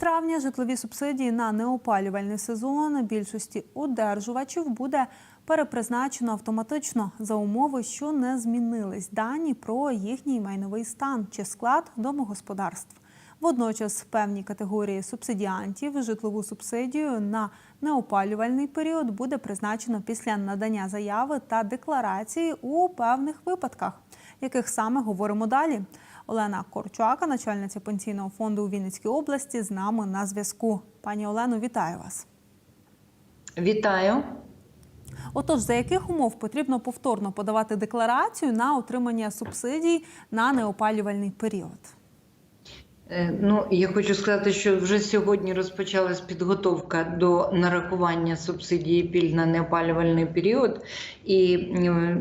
травня житлові субсидії на неопалювальний сезон більшості одержувачів буде перепризначено автоматично за умови, що не змінились дані про їхній майновий стан чи склад домогосподарств. Водночас певні категорії субсидіантів житлову субсидію на неопалювальний період буде призначено після надання заяви та декларації у певних випадках, яких саме говоримо далі. Олена Корчуака, начальниця пенсійного фонду у Вінницькій області, з нами на зв'язку. Пані Олено, вітаю вас. Вітаю. Отож, за яких умов потрібно повторно подавати декларацію на отримання субсидій на неопалювальний період? Е, Ну, я хочу сказати, що вже сьогодні розпочалась підготовка до нарахування субсидії пільг на неопалювальний період, і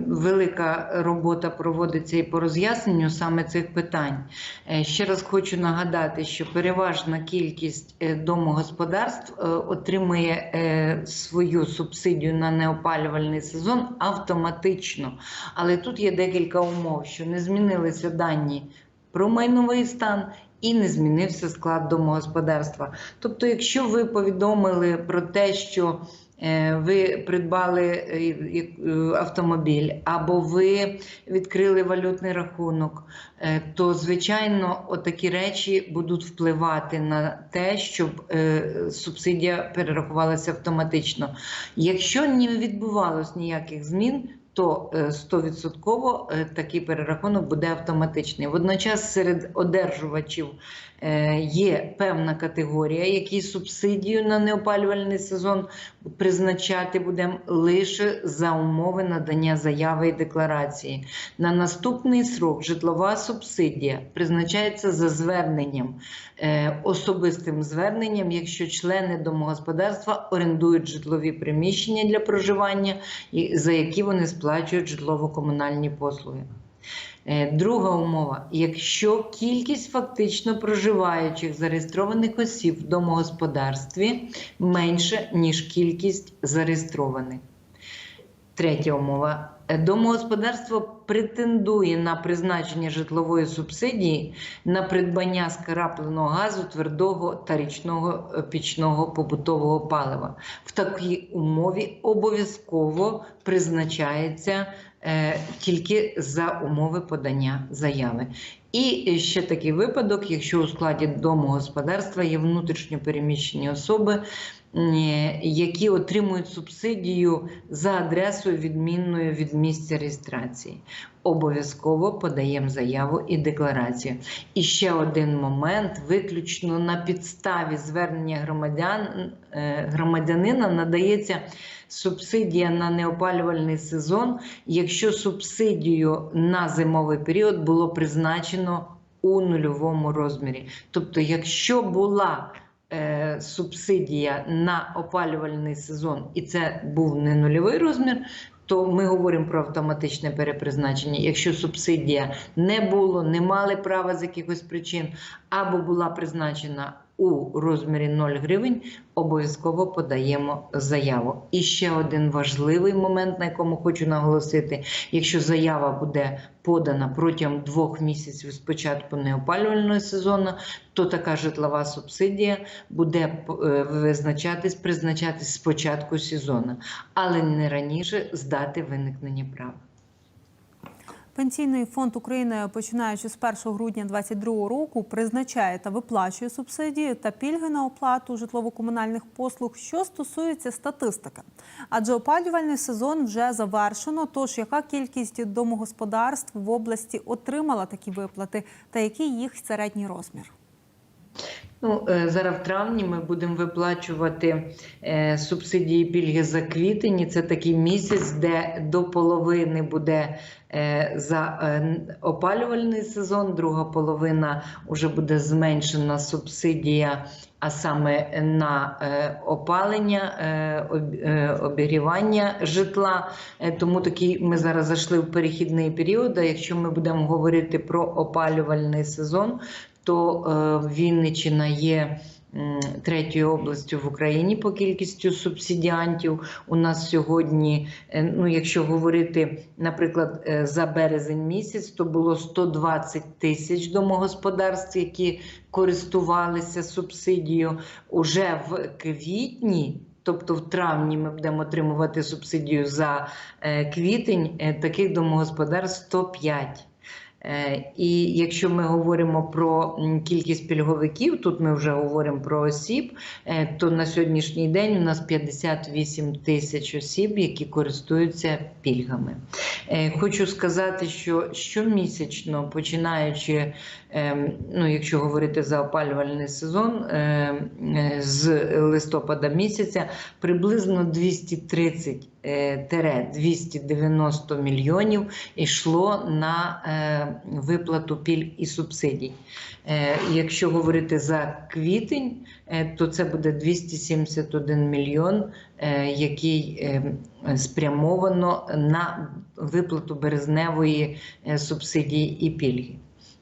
велика робота проводиться і по роз'ясненню саме цих питань. Е, Ще раз хочу нагадати, що переважна кількість е, домогосподарств е, отримує е, свою субсидію на неопалювальний сезон автоматично. Але тут є декілька умов, що не змінилися дані про майновий стан і не змінився склад домогосподарства. Тобто, якщо ви повідомили про те, що е, ви придбали е, е, автомобіль або ви відкрили валютний рахунок, то звичайно отакі речі будуть впливати на те, щоб субсидія перерахувалася автоматично. Якщо не відбувалось ніяких змін, то е, 100% е, такий перерахунок буде автоматичний. Водночас серед одержувачів е, є певна категорія, які субсидію на неопалювальний сезон призначати будемо лише за умови надання заяви і декларації. На наступний срок житлова субсидія призначається за зверненням, е, особистим зверненням, якщо члени домогосподарства орендують житлові приміщення для проживання, за які вони сплачують житлово-комунальні послуги. Е, Друга умова: якщо кількість фактично проживаючих зареєстрованих осіб в домогосподарстві менше, ніж кількість зареєстрованих. Третя умова. Домогосподарство претендує на призначення житлової субсидії на придбання скрапленого газу, твердого та річного е, пічного побутового палива. В такій умові обов'язково призначається тільки за умови подання заяви. І ще такий випадок, якщо у складі домогосподарства є внутрішньо переміщені особи, які отримують субсидію за адресою відмінною від місця реєстрації. Обов'язково подаємо заяву і декларацію. І ще один момент: виключно на підставі звернення громадян, е, громадянина надається субсидія на неопалювальний сезон, якщо субсидію на зимовий період було призначено у нульовому розмірі. Тобто, якщо була е, субсидія на опалювальний сезон, і це був не нульовий розмір, то ми говоримо про автоматичне перепризначення. Якщо субсидія не було, не мали права з якихось причин, або була призначена у розмірі 0 гривень, обов'язково подаємо заяву. І ще один важливий момент, на якому хочу наголосити: якщо заява буде подана протягом двох місяців з початку неопалювального сезону, то така житлова субсидія буде е, визначатись, призначатись з початку сезону, але не раніше з дати виникнення права. Пенсійний фонд України, починаючи з 1 грудня 2022 року, призначає та виплачує субсидії та пільги на оплату житлово-комунальних послуг, що стосується статистики. Адже опалювальний сезон вже завершено. Тож яка кількість домогосподарств в області отримала такі виплати, та який їх середній розмір? Ну, е, зараз в травні ми будемо виплачувати е, субсидії пільги за квітень. Це такий місяць, де до половини буде е, за опалювальний сезон, друга половина вже буде зменшена субсидія, а саме на опалення, об- обігрівання житла. Тому такий ми зараз зайшли в перехідний період. А якщо ми будемо говорити про опалювальний сезон, то е, Вінниччина є третьою областю в Україні по кількістю субсидіантів. У нас сьогодні, е, ну якщо говорити, наприклад, е, за березень місяць, то було 120 тисяч домогосподарств, які користувалися субсидією. Уже в квітні. Тобто в травні ми будемо отримувати субсидію за квітень, таких домогосподарств 105. Е, І якщо ми говоримо про кількість пільговиків, тут ми вже говоримо про осіб, е, то на сьогоднішній день у нас 58 тисяч осіб, які користуються пільгами. Е, Хочу сказати, що щомісячно, починаючи, ну, якщо говорити за опалювальний сезон, з листопада місяця, приблизно 230 е, тере 290 мільйонів йшло на виплату пільг і субсидій. Е, Якщо говорити за квітень, е, то це буде 271 мільйон, е, який спрямовано на виплату березневої субсидії і пільги.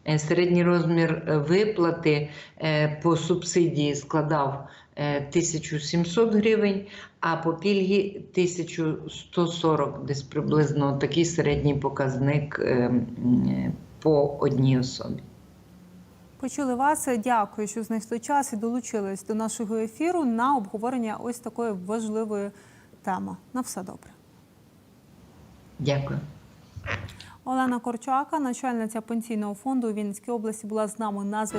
Е, Середній розмір е, виплати е, по субсидії складав е, 1700 гривень, а по пільгі 1140, десь приблизно такий середній показник по одній особі. Почули вас. Дякую, що знайшли час і долучились до нашого ефіру на обговорення ось такої важливої теми. На все добре. Дякую. Олена Корчака, начальниця пенсійного фонду у Вінницькій області, була з нами на зв'язку.